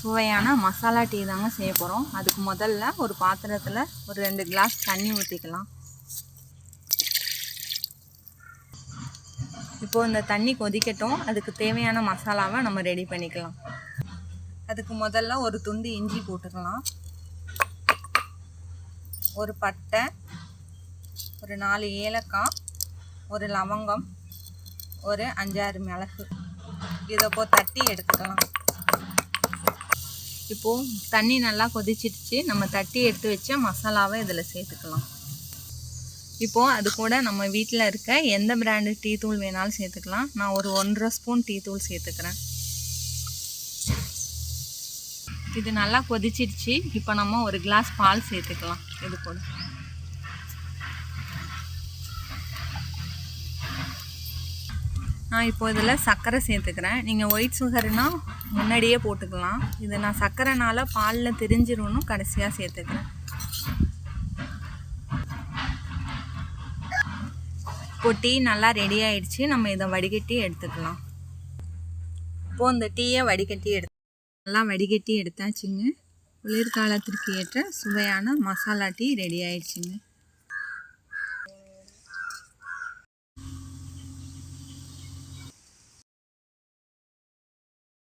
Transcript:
சுவையான மசாலா டீ தாங்க செய்ய போகிறோம் அதுக்கு முதல்ல ஒரு பாத்திரத்தில் ஒரு ரெண்டு கிளாஸ் தண்ணி ஊற்றிக்கலாம் இப்போது இந்த தண்ணி கொதிக்கட்டும். அதுக்கு தேவையான மசாலாவை நம்ம ரெடி பண்ணிக்கலாம். அதுக்கு முதல்ல ஒரு துண்டு இஞ்சி போட்டுக்கலாம். ஒரு பட்டை ஒரு நாலு ஏலக்காய் ஒரு லவங்கம் ஒரு அஞ்சாறு மிளகு. இதை போ தட்டி எடுத்துக்கலாம். இப்போது தண்ணி நல்லா கொதிச்சிடுச்சு. நம்ம தட்டி எடுத்து வச்ச மசாலாவை இதில் சேர்த்துக்கலாம். இப்போது அது கூட நம்ம வீட்டில் இருக்க எந்த பிராண்டு டீ தூள் வேணாலும் சேர்த்துக்கலாம். நான் ஒரு ஒன்றரை ஸ்பூன் டீ தூள் சேர்த்துக்கிறேன். இது நல்லா கொதிச்சிடுச்சு. இப்போ நம்ம ஒரு கிளாஸ் பால் சேர்த்துக்கலாம். இது கூட. நான் இப்போ இதில் சர்க்கரை சேர்த்துக்கிறேன். நீங்கள் ஒயிட் சுகர்னால் முன்னாடியே போட்டுக்கலாம். இது நான் சர்க்கரைனால பாலில் தெரிஞ்சிரும்னு கடைசியாக சேர்த்துக்கிறேன். இப்போ டீ நல்லா ரெடி ஆயிடுச்சு. நம்ம இதை வடிகட்டி எடுத்துக்கலாம். இப்போது இந்த டீயை வடிகட்டி எடுத்து நல்லா வடிகட்டி எடுத்தாச்சுங்க. குளிர்காலத்திற்கு ஏற்ற சுவையான மசாலா டீ ரெடி ஆயிடுச்சுங்க.